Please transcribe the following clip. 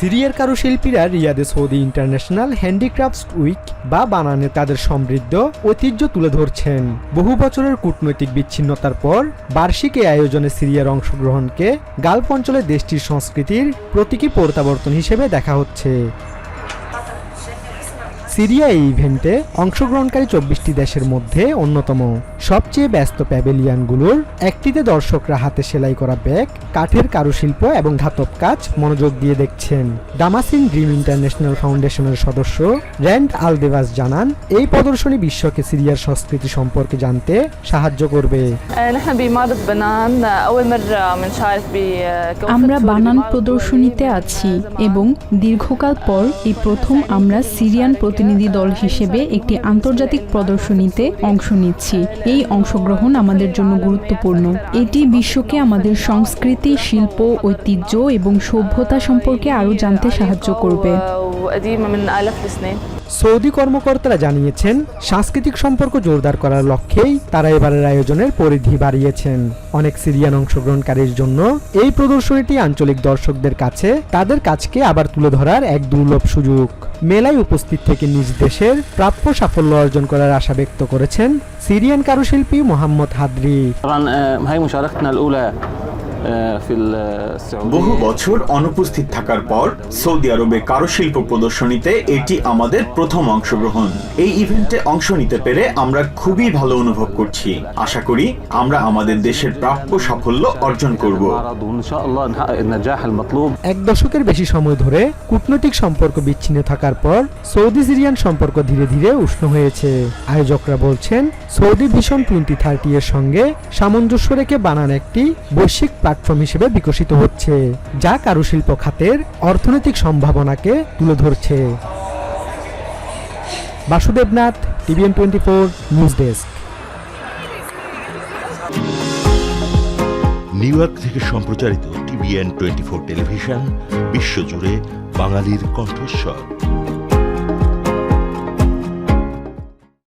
সিরিয়ার কারুশিল্পীরা রিয়াদে সৌদি ইন্টারন্যাশনাল হ্যান্ডিক্রাফটস উইক বা বানানে তাদের সমৃদ্ধ ঐতিহ্য তুলে ধরছেন। বহু বছরের কূটনৈতিক বিচ্ছিন্নতার পর বার্ষিক এই আয়োজনে সিরিয়ার অংশগ্রহণকে গালফ অঞ্চলে দেশটির সংস্কৃতির প্রতীকী প্রত্যাবর্তন হিসেবে দেখা হচ্ছে। সিরিয়া এই ইভেন্টে অংশগ্রহণকারী চব্বিশটি দেশের মধ্যে অন্যতম। সবচেয়ে ব্যস্ত প্যাভেলিয়ানগুলোর একটিতে দর্শকরা হাতে সেলাই করা ব্যাগ কাঠের কারুশিল্প এবং ধাতব কাজ মনোযোগ দিয়ে দেখছেন। দামাসিন ড্রিম ইন্টারন্যাশনাল ফাউন্ডেশনের সদস্য র্যান্ড আলদেভাস জানান এই প্রদর্শনী বিশ্বকে সিরিয়ার সংস্কৃতি সম্পর্কে জানতে সাহায্য করবে। আমরা বানান প্রদর্শনীতে আছি এবং দীর্ঘকাল পর এই প্রথম আমরা সিরিয়ান প্রতি প্রতিনিধি দল হিসেবে একটি আন্তর্জাতিক প্রদর্শনীতে অংশ নিচ্ছি। এই অংশগ্রহণ আমাদের জন্য গুরুত্বপূর্ণ। এটি বিশ্বকে আমাদের সংস্কৃতি, শিল্প, ঐতিহ্য এবং সভ্যতা সম্পর্কে আরও জানতে সাহায্য করবে। وقديمة من آلاف السنين সৌদি কর্মকর্তারা জানিয়েছেন সাংস্কৃতিক সম্পর্ক জোরদার করার লক্ষ্যেই তারা এবারের আয়োজনের পরিধি বাড়িয়েছেন অনেক সিরিয়ান অংশগ্রহণকারীর জন্য এই প্রদর্শনীটি আঞ্চলিক দর্শকদের কাছে তাদের কাজকে আবার তুলে ধরার এক দুর্লভ সুযোগ মেলায় উপস্থিত থেকে নিজ দেশের প্রাপ্য সাফল্য অর্জন করার আশা ব্যক্ত করেছেন সিরিয়ান কারুশিল্পী মোহাম্মদ হাদরি বহু বছর অনুপস্থিত থাকার পর সৌদি আরবে কারও শিল্প প্রদর্শনীতে এটি আমাদের প্রথম অংশগ্রহণ। এই ইভেন্টে অংশ নিতে পেরে আমরা খুবই ভালো অনুভব করছি। আশা করি আমরা আমাদের দেশের প্রাপ্য সাফল্য অর্জন করব। এক দশকের বেশি সময় ধরে কূটনৈতিক সম্পর্ক বিচ্ছিন্ন থাকার পর সৌদি সিরিয়ান সম্পর্ক ধীরে ধীরে উষ্ণ হয়েছে। আয়োজকরা বলছেন সৌদি ভিশন টোয়েন্টি থার্টি এর সঙ্গে সামঞ্জস্য রেখে বানান একটি বৈশ্বিক প্ল্যাটফর্ম হিসেবে বিকশিত হচ্ছে, যা কারুশিল্প খাতের অর্থনৈতিক সম্ভাবনাকে তুলে ধরছে। Basudebnath, TVN twenty four, news desk. New York থেকে সম্প্রচারিত টিভিএন টোয়েন্টি ফোর টেলিভিশন, বিশ্বজুড়ে বাঙালির কণ্ঠস্বর।